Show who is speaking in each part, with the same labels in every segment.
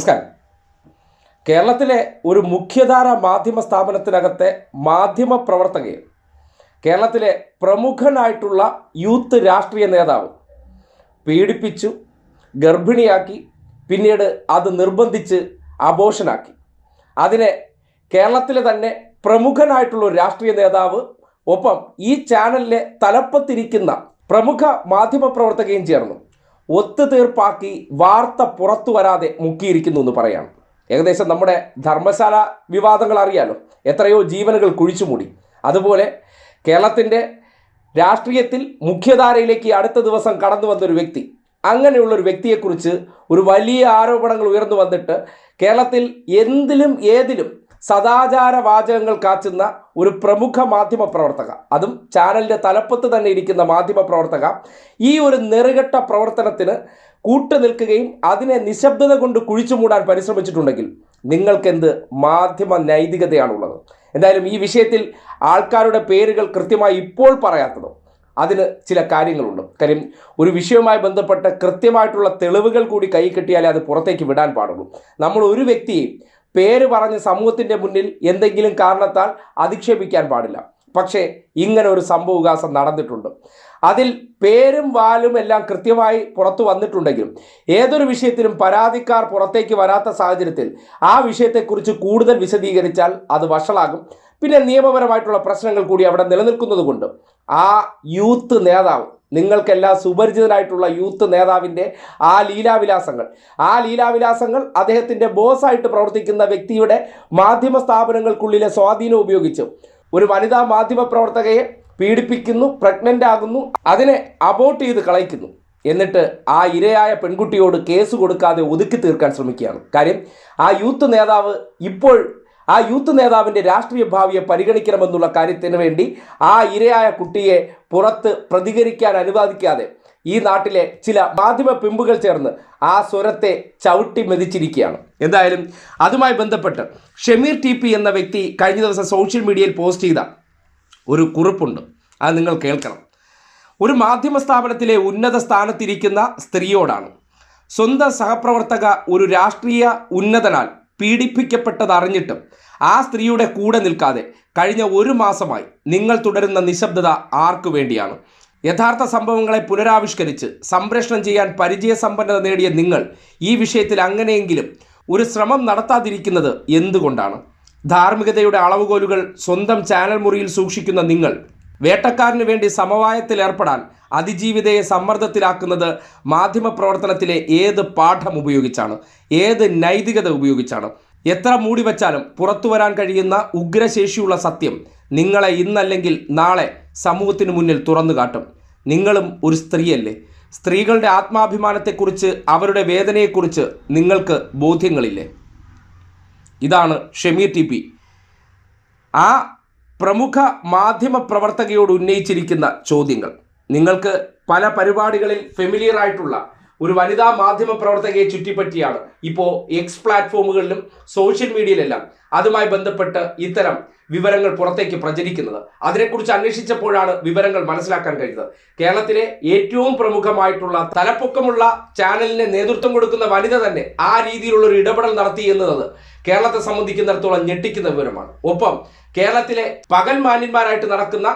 Speaker 1: നമസ്കാരം. കേരളത്തിലെ ഒരു മുഖ്യധാര മാധ്യമ സ്ഥാപനത്തിനകത്തെ മാധ്യമ പ്രവർത്തകയെ കേരളത്തിലെ പ്രമുഖനായിട്ടുള്ള യൂത്ത് രാഷ്ട്രീയ നേതാവ് പീഡിപ്പിച്ചു ഗർഭിണിയാക്കി പിന്നീട് അത് നിർബന്ധിച്ച് അബോഷനാക്കി അതിനെ കേരളത്തിലെ തന്നെ പ്രമുഖനായിട്ടുള്ള ഒരു രാഷ്ട്രീയ നേതാവ് ഒപ്പം ഈ ചാനലിലെ തലപ്പത്തിരിക്കുന്ന പ്രമുഖ മാധ്യമ പ്രവർത്തകയും ചേർന്നു. ഒത്തുതീർപ്പാക്കി വാർത്ത പുറത്തു വരാതെ മുക്കിയിരിക്കുന്നു എന്ന് പറയാം. ഏകദേശം നമ്മുടെ ധർമ്മശാല വിവാദങ്ങൾ അറിയാലോ. എത്രയോ ജീവനുകൾ കുഴിച്ചുമൂടി അതുപോലെ കേരളത്തിന്റെ രാഷ്ട്രീയത്തിൽ മുഖ്യധാരയിലേക്ക് അടുത്ത ദിവസം കടന്നു വന്നൊരു വ്യക്തി. അങ്ങനെയുള്ള ഒരു വ്യക്തിയെക്കുറിച്ച് ഒരു വലിയ ആരോപണങ്ങൾ ഉയർന്നു വന്നിട്ട് കേരളത്തിൽ എന്തിലും ഏതിലും സദാചാര വാചകങ്ങൾ കാച്ചുന്ന ഒരു പ്രമുഖ മാധ്യമ പ്രവർത്തക. അതും ചാനലിന്റെ തലപ്പത്ത് തന്നെ ഇരിക്കുന്ന മാധ്യമ പ്രവർത്തക ഈ ഒരു നെറുകെട്ട പ്രവർത്തനത്തിന് കൂട്ടു നിൽക്കുകയും അതിനെ നിശബ്ദത കൊണ്ട് കുഴിച്ചു മൂടാൻ പരിശ്രമിച്ചിട്ടുണ്ടെങ്കിൽ നിങ്ങൾക്കെന്ത് മാധ്യമ നൈതികതയാണുള്ളത്? എന്തായാലും ഈ വിഷയത്തിൽ ആൾക്കാരുടെ പേരുകൾ കൃത്യമായി ഇപ്പോൾ പറയാത്തത് അതിന് ചില കാര്യങ്ങളുണ്ട്. കാര്യം ഒരു വിഷയവുമായി ബന്ധപ്പെട്ട് കൃത്യമായിട്ടുള്ള തെളിവുകൾ കൂടി കൈ കിട്ടിയാലേ അത് പുറത്തേക്ക് വിടാൻ പാടുള്ളൂ. നമ്മൾ ഒരു വ്യക്തിയെയും പേര് പറഞ്ഞ് സമൂഹത്തിന്റെ മുന്നിൽ എന്തെങ്കിലും കാരണത്താൽ അധിക്ഷേപിക്കാൻ പാടില്ല. പക്ഷേ ഇങ്ങനെ ഒരു സംഭവവികാസം നടന്നിട്ടുണ്ട്. അതിൽ പേരും വാലും എല്ലാം കൃത്യമായി പുറത്തു വന്നിട്ടുണ്ടെങ്കിലും ഏതൊരു വിഷയത്തിലും പരാതിക്കാർ പുറത്തേക്ക് വരാത്ത സാഹചര്യത്തിൽ ആ വിഷയത്തെക്കുറിച്ച് കൂടുതൽ വിശദീകരിച്ചാൽ അത് വഷളാകും. പിന്നെ നിയമപരമായിട്ടുള്ള പ്രശ്നങ്ങൾ കൂടി അവിടെ നിലനിൽക്കുന്നതുകൊണ്ട് ആ യൂത്ത് നേതാവ് നിങ്ങൾക്കെല്ലാം സുപരിചിതനായിട്ടുള്ള യൂത്ത് നേതാവിന്റെ ആ ലീലാവിലാസങ്ങൾ. ആ ലീലാവിലാസങ്ങൾ അദ്ദേഹത്തിന്റെ ബോസായിട്ട് പ്രവർത്തിക്കുന്ന വ്യക്തിയുടെ മാധ്യമ സ്ഥാപനങ്ങൾക്കുള്ളിലെ സ്വാധീനം ഉപയോഗിച്ച് ഒരു വനിതാ മാധ്യമ പ്രവർത്തകയെ പീഡിപ്പിക്കുന്നു പ്രഗ്നന്റ് ആകുന്നു അതിനെ അബോട്ട് ചെയ്ത് കളയിക്കുന്നു. എന്നിട്ട് ആ ഇരയായ പെൺകുട്ടിയോട് കേസ് കൊടുക്കാതെ ഒതുക്കി തീർക്കാൻ ശ്രമിക്കുകയാണ്. കാര്യം ആ യൂത്ത് നേതാവ് ഇപ്പോൾ ആ യൂത്ത് നേതാവിന്റെ രാഷ്ട്രീയ ഭാവിയെ പരിഗണിക്കണമെന്നുള്ള കാര്യത്തിന് വേണ്ടി ആ ഇരയായ കുട്ടിയെ പുറത്ത് പ്രതികരിക്കാൻ അനുവദിക്കാതെ ഈ നാട്ടിലെ ചില മാധ്യമ പിമ്പുകൾ ചേർന്ന് ആ സ്വരത്തെ ചവിട്ടി മെതിച്ചിരിക്കുകയാണ്. എന്തായാലും അതുമായി ബന്ധപ്പെട്ട് ഷമീർ ടി പി എന്ന വ്യക്തി കഴിഞ്ഞ ദിവസം സോഷ്യൽ മീഡിയയിൽ പോസ്റ്റ് ചെയ്ത ഒരു കുറിപ്പുണ്ട്. അത് നിങ്ങൾ കേൾക്കണം. ഒരു മാധ്യമ സ്ഥാപനത്തിലെ ഉന്നത സ്ഥാനത്തിരിക്കുന്ന സ്ത്രീയോടാണ്. സ്വന്തം സഹപ്രവർത്തക ഒരു രാഷ്ട്രീയ ഉന്നതനാൽ പീഡിപ്പിക്കപ്പെട്ടത് അറിഞ്ഞിട്ടും ആ സ്ത്രീയുടെ കൂടെ നിൽക്കാതെ കഴിഞ്ഞ ഒരു മാസമായി നിങ്ങൾ തുടരുന്ന നിശബ്ദത ആർക്കു വേണ്ടിയാണ്? യഥാർത്ഥ സംഭവങ്ങളെ പുനരാവിഷ്കരിച്ച് സംപ്രേഷണം ചെയ്യാൻ പരിചയസമ്പന്നത നേടിയ നിങ്ങൾ ഈ വിഷയത്തിൽ അങ്ങനെയെങ്കിലും ഒരു ശ്രമം നടത്താതിരിക്കുന്നത് എന്തുകൊണ്ടാണ്? ധാർമ്മികതയുടെ അളവുകോലുകൾ സ്വന്തം ചാനൽ മുറിയിൽ സൂക്ഷിക്കുന്ന നിങ്ങൾ വേട്ടക്കാരന് വേണ്ടി സമവായത്തിൽ ഏർപ്പെടാൻ അതിജീവിതയെ സമ്മർദ്ദത്തിലാക്കുന്നത് മാധ്യമപ്രവർത്തനത്തിലെ ഏത് പാഠം ഉപയോഗിച്ചാണ്? ഏത് നൈതികത ഉപയോഗിച്ചാണ്? എത്ര മൂടി വച്ചാലും പുറത്തു വരാൻ കഴിയുന്ന ഉഗ്രശേഷിയുള്ള സത്യം നിങ്ങളെ ഇന്നല്ലെങ്കിൽ നാളെ സമൂഹത്തിന് മുന്നിൽ തുറന്നു കാട്ടും. നിങ്ങളും ഒരു സ്ത്രീയല്ലേ. സ്ത്രീകളുടെ ആത്മാഭിമാനത്തെക്കുറിച്ച് അവരുടെ വേദനയെക്കുറിച്ച് നിങ്ങൾക്ക് ബോധ്യങ്ങളില്ലേ? ഇതാണ് ഷെമീർ ടി പി. ആ പ്രമുഖ മാധ്യമ പ്രവർത്തകയോട് ഉന്നയിച്ചിരിക്കുന്ന ചോദ്യങ്ങൾ. നിങ്ങൾക്ക് പല പരിപാടികളിൽ ഫെമിലിയർ ആയിട്ടുള്ള ഒരു വനിതാ മാധ്യമ പ്രവർത്തകയെ ചുറ്റിപ്പറ്റിയാണ്. ഇപ്പോൾ എക്സ് പ്ലാറ്റ്ഫോമുകളിലും സോഷ്യൽ മീഡിയയിലെല്ലാം അതുമായി ബന്ധപ്പെട്ട് ഇത്തരം വിവരങ്ങൾ പുറത്തേക്ക് പ്രചരിക്കുന്നത്. അതിനെക്കുറിച്ച് അന്വേഷിച്ചപ്പോഴാണ് വിവരങ്ങൾ മനസ്സിലാക്കാൻ കഴിഞ്ഞത്. കേരളത്തിലെ ഏറ്റവും പ്രമുഖമായിട്ടുള്ള തലപ്പൊക്കമുള്ള ചാനലിന് നേതൃത്വം കൊടുക്കുന്ന വനിത തന്നെ ആ രീതിയിലുള്ള ഒരു ഇടപെടൽ നടത്തി എന്നത് കേരളത്തെ സംബന്ധിക്കുന്നിടത്തോളം ഞെട്ടിക്കുന്ന വിവരമാണ്. ഒപ്പം കേരളത്തിലെ പകൽ മാന്യന്മാരായിട്ട് നടക്കുന്ന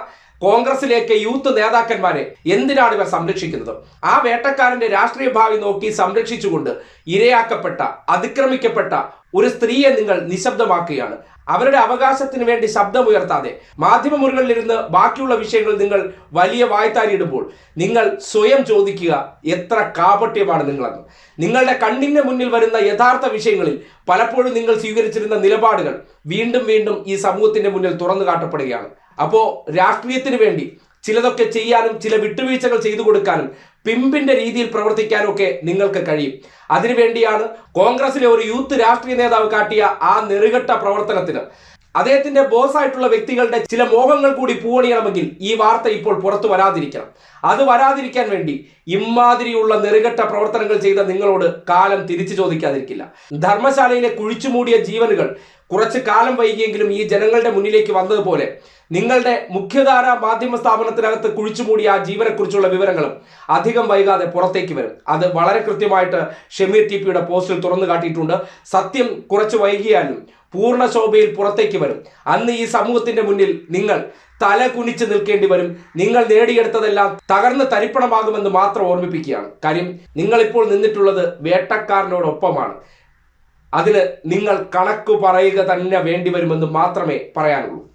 Speaker 1: കോൺഗ്രസിലേക്ക് യൂത്ത് നേതാക്കന്മാരെ എന്തിനാണ് ഇവർ സംരക്ഷിക്കുന്നത്? ആ വേട്ടക്കാരന്റെ രാഷ്ട്രീയ ഭാവി നോക്കി സംരക്ഷിച്ചുകൊണ്ട് ഇരയാക്കപ്പെട്ട അതിക്രമിക്കപ്പെട്ട ഒരു സ്ത്രീയെ നിങ്ങൾ നിശബ്ദമാക്കുകയാണ്. അവരുടെ അവകാശത്തിന് വേണ്ടി ശബ്ദമുയർത്താതെ മാധ്യമമുറികളിലിരുന്ന് ബാക്കിയുള്ള വിഷയങ്ങൾ നിങ്ങൾ വലിയ വായ്ത്താരിയിടുമ്പോൾ നിങ്ങൾ സ്വയം ചോദിക്കുക എത്ര കാപട്യമാണ് നിങ്ങളെന്ന്. നിങ്ങളുടെ കണ്ണിന്റെ മുന്നിൽ വരുന്ന യഥാർത്ഥ വിഷയങ്ങളിൽ പലപ്പോഴും നിങ്ങൾ സ്വീകരിച്ചിരുന്ന നിലപാടുകൾ വീണ്ടും വീണ്ടും ഈ സമൂഹത്തിന്റെ മുന്നിൽ തുറന്നു കാട്ടപ്പെടുകയാണ്. അപ്പോൾ രാഷ്ട്രീയത്തിന് വേണ്ടി ചിലതൊക്കെ ചെയ്യാനും ചില വിട്ടുവീഴ്ചകൾ ചെയ്തു കൊടുക്കാനും പിമ്പിന്റെ രീതിയിൽ പ്രവർത്തിക്കാനും ഒക്കെ നിങ്ങൾക്ക് കഴിയും. അതിനുവേണ്ടിയാണ് കോൺഗ്രസിലെ ഒരു യൂത്ത് രാഷ്ട്രീയ നേതാവ് കാട്ടിയ ആ നെറുകെട്ട പ്രവർത്തനത്തിന്. അദ്ദേഹത്തിന്റെ ബോസ് ആയിട്ടുള്ള വ്യക്തികളുടെ ചില മോഹങ്ങൾ കൂടി പൂവണിയണമെങ്കിൽ ഈ വാർത്ത ഇപ്പോൾ പുറത്തു വരാതിരിക്കണം. അത് വരാതിരിക്കാൻ വേണ്ടി ഇമാതിരിയുള്ള നെറുകെട്ട പ്രവർത്തനങ്ങൾ ചെയ്ത നിങ്ങളോട് കാലം തിരിച്ചു ചോദിക്കാതിരിക്കില്ല. ധർമ്മശാലയിലെ കുഴിച്ചുമൂടിയ ജീവനുകൾ കുറച്ച് കാലം വൈകിയെങ്കിലും ഈ ജനങ്ങളുടെ മുന്നിലേക്ക് വന്നതുപോലെ നിങ്ങളുടെ മുഖ്യധാര മാധ്യമ സ്ഥാപനത്തിനകത്ത് കുഴിച്ചുമൂടിയ ആ ജീവനെക്കുറിച്ചുള്ള വിവരങ്ങളും അധികം വൈകാതെ പുറത്തേക്ക് വരും. അത് വളരെ കൃത്യമായിട്ട് ഷെമീർ ടി പിയുടെ പോസ്റ്റിൽ തുറന്നു കാട്ടിയിട്ടുണ്ട്. സത്യം കുറച്ച് വൈകിയാലും പൂർണ ശോഭയിൽ പുറത്തേക്ക് വരും. അന്ന് ഈ സമൂഹത്തിന്റെ മുന്നിൽ നിങ്ങൾ തല കുനിച്ച് നിൽക്കേണ്ടി വരും. നിങ്ങൾ നേടിയെടുത്തതെല്ലാം തകർന്ന് തരിപ്പണമാകുമെന്ന് മാത്രം ഓർമ്മിപ്പിക്കുകയാണ്. കാര്യം നിങ്ങളിപ്പോൾ നിന്നിട്ടുള്ളത് വേട്ടക്കാരനോടൊപ്പമാണ്. അതിന് നിങ്ങൾ കണക്ക് പറയുക തന്നെ വേണ്ടി വരുമെന്ന് മാത്രമേ പറയാനുള്ളൂ.